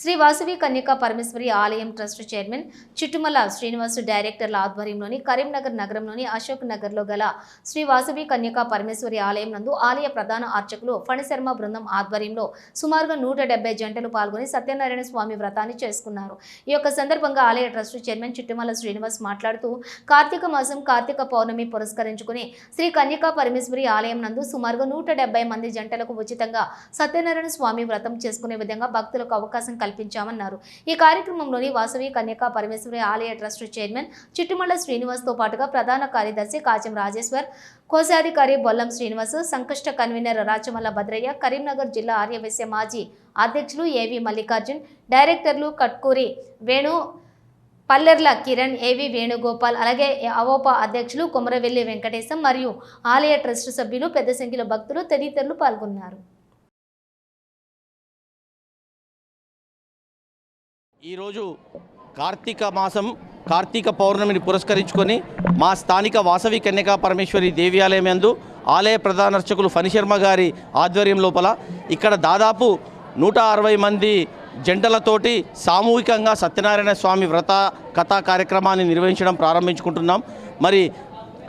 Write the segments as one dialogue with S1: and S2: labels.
S1: శ్రీ వాసవి కన్యకా పరమేశ్వరి ఆలయం trust chairman Chittumala Srinivas డైరెక్టర్ల ఆధ్వర్యంలోని కరీంనగర్ నగరంలోని అశోక్ నగర్లో గల శ్రీ వాసవి కన్యకా పరమేశ్వరి ఆలయం నందు ఆలయ ప్రధాన అర్చకులు ఫణిశర్మ బృందం ఆధ్వర్యంలో సుమారుగా నూట డెబ్బై జంటలు పాల్గొని సత్యనారాయణ స్వామి వ్రతాన్ని చేసుకున్నారు. ఈ యొక్క సందర్భంగా ఆలయ ట్రస్ట్ చైర్మన్ చిట్టుమల శ్రీనివాస్ మాట్లాడుతూ కార్తీక మాసం కార్తీక పౌర్ణమి పురస్కరించుకుని శ్రీ కన్యకా పరమేశ్వరి ఆలయం నందు సుమారుగా నూట మంది జంటలకు ఉచితంగా సత్యనారాయణ స్వామి వ్రతం చేసుకునే విధంగా భక్తులకు అవకాశం కల్పించామన్నారు. ఈ కార్యక్రమంలోని వాసవి కన్యకా పరమేశ్వరి ఆలయ ట్రస్ట్ చైర్మన్ చిట్టుమల్ల శ్రీనివాస్తో పాటుగా ప్రధాన కార్యదర్శి కాచం రాజేశ్వర్ కోశాధికారి బొల్లం శ్రీనివాస్ సంకష్ట కన్వీనర్ రాచమల్ల భద్రయ్య కరీంనగర్ జిల్లా ఆర్యవైశ్య మాజీ అధ్యక్షులు ఏవి మల్లికార్జున్ డైరెక్టర్లు కట్కూరి వేణు పల్లెర్ల కిరణ్ ఏవి వేణుగోపాల్ అలాగే అవోపా అధ్యక్షులు కొమరవెల్లి వెంకటేశం మరియు ఆలయ ట్రస్ట్ సభ్యులు పెద్ద సంఖ్యలో భక్తులు తదితరులు పాల్గొన్నారు.
S2: ఈరోజు కార్తీక మాసం కార్తీక పౌర్ణమిని పురస్కరించుకొని మా స్థానిక వాసవి కన్యకా పరమేశ్వరి దేవాలయం యందు ఆలయ ప్రధాన అర్చకులు ఫణిశర్మ గారి ఆధ్వర్యం లోపల ఇక్కడ దాదాపు నూట అరవై మంది జంటలతోటి సామూహికంగా సత్యనారాయణ స్వామి వ్రత కథా కార్యక్రమాన్ని నిర్వహించడం ప్రారంభించుకుంటున్నాం. మరి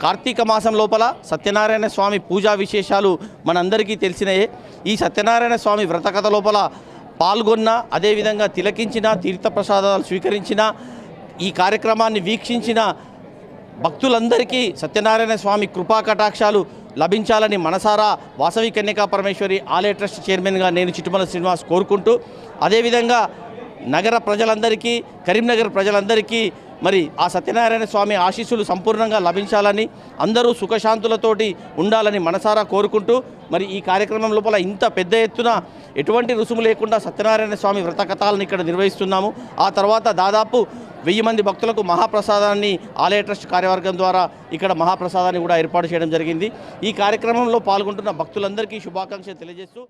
S2: కార్తీక మాసం లోపల సత్యనారాయణ స్వామి పూజా విశేషాలు మనందరికీ తెలిసినయే. ఈ సత్యనారాయణ స్వామి వ్రత కథ లోపల పాల్గొన్న అదేవిధంగా తిలకించిన తీర్థప్రసాదాలు స్వీకరించిన ఈ కార్యక్రమాన్ని వీక్షించిన భక్తులందరికీ సత్యనారాయణ స్వామి కృపా కటాక్షాలు లభించాలని మనసారా వాసవి కన్యకా పరమేశ్వరి ఆలయ ట్రస్ట్ చైర్మన్గా నేను చిట్టుమల శ్రీనివాస్ కోరుకుంటూ అదేవిధంగా నగర ప్రజలందరికీ కరీంనగర్ ప్రజలందరికీ మరి ఆ సత్యనారాయణ స్వామి ఆశీస్సులు సంపూర్ణంగా లభించాలని అందరూ సుఖశాంతులతోటి ఉండాలని మనసారా కోరుకుంటూ మరి ఈ కార్యక్రమం లోపల ఇంత పెద్ద ఎత్తున ఎటువంటి రుసుము లేకుండా సత్యనారాయణ స్వామి వ్రత కథాలను ఇక్కడ నిర్వహిస్తున్నాము. ఆ తర్వాత దాదాపు వెయ్యి మంది భక్తులకు మహాప్రసాదాన్ని ఆలయ ట్రస్ట్ కార్యవర్గం ద్వారా ఇక్కడ మహాప్రసాదాన్ని కూడా ఏర్పాటు చేయడం జరిగింది. ఈ కార్యక్రమంలో పాల్గొంటున్న భక్తులందరికీ శుభాకాంక్షలు తెలియజేస్తూ